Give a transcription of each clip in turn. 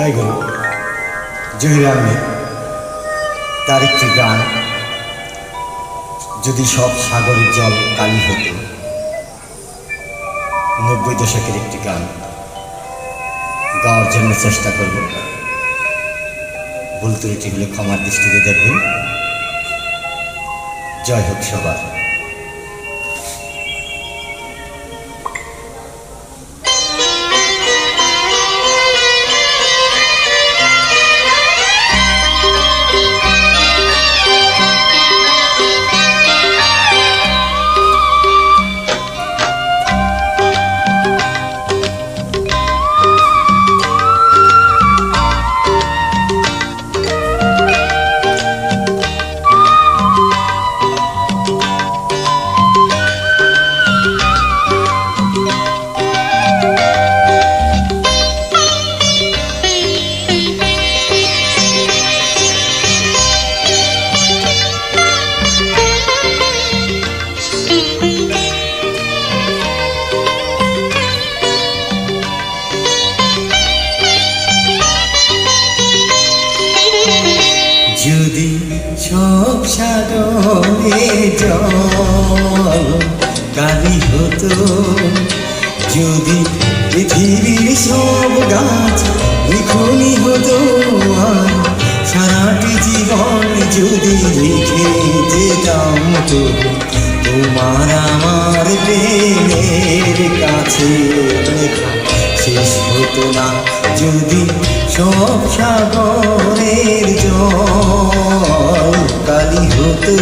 জয় গুরু জহির তার একটি গান? যদি সব সাগরের জল কালি হতো, নব্বই দশকের একটি গান। গাওয়ার জন্য চেষ্টা করব। ভুল ত্রুটিগুলো ক্ষমার দৃষ্টিতে দেখবেন জয় হোক সবার। সাগরে জল। কালি হতো, যদি পৃথিবীর সব গাছ লিখনি হতো সারাটি জীবন যদি লিখে যেতাম তো তোমার আমার প্রেমের কাছে লেখা। শেষ হতো না যদি সব সাগরের জল কালি হতো।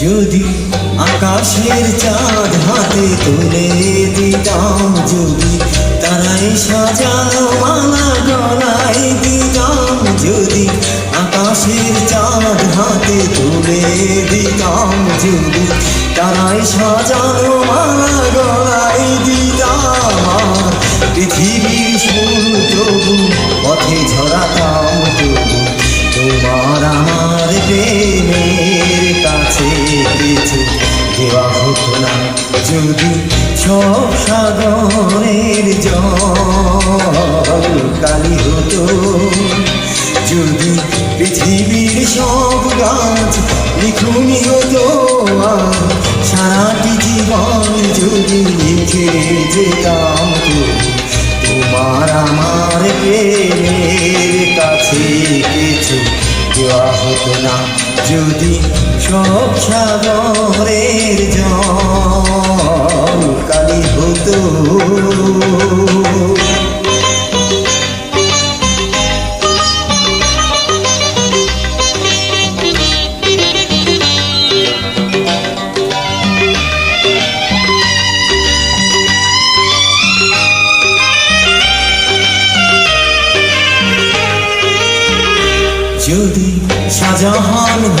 যদি আকাশের চাঁদ হাতে তুলে দিতাম যদি তারাই সাজানো মালা গলায় দিতাম যদি, আকাশের চাঁদ হাতে তুলে দিতাম যদি তারাই সাজানো মালা গলায় দিতাম। পৃথিবীর ফুল তবু পথে ঝরাতাম তবু তোমার আমার প্রেমের কাছে কিছু দেওয়া হতো না। যদি সব সাগরের জল কালি হতো, যদি পৃথিবীর সব গাছ লিখুনি হতো সারাটি জীবন যদি লিখে যেতাম তোমার আমার প্রেমের কিছু দেওয়া হতো না। যদি সব সাগরের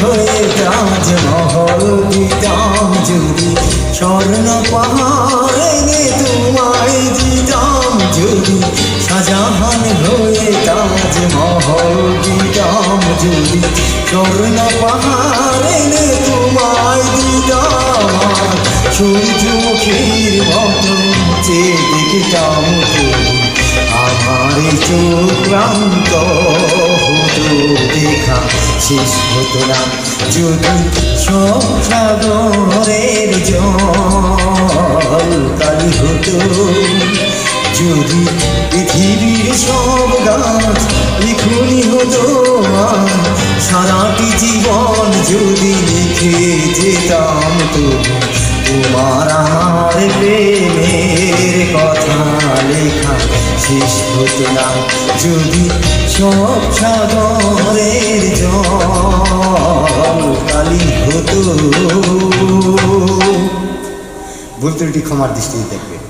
হয়ে তাজমহল দিতাম যদি স্বর্ণ পাহাড় তোমায় দিতাম যদি শাহজাহান হয়ে তাজমহল দিতাম যদি স্বর্ণ পাহাড় তোমায় দিতাম সূর্যমুখীর মতো চেয়ে দেখতাম তুমি, আমার চোখান্ত হতো দেখা শেষ হতো না। যদি সব সাগরের জল কালি হতো, যদি পৃথিবীর সব গাছ লিখুনি হতো সারাটি জীবন যদি লিখে যেতাম তো তোমার আমার প্রেমের কথা লেখা শেষ হতো না। যদি সব সাগরের জল হতো। ক্ষমার দৃষ্টিতে দেখবে।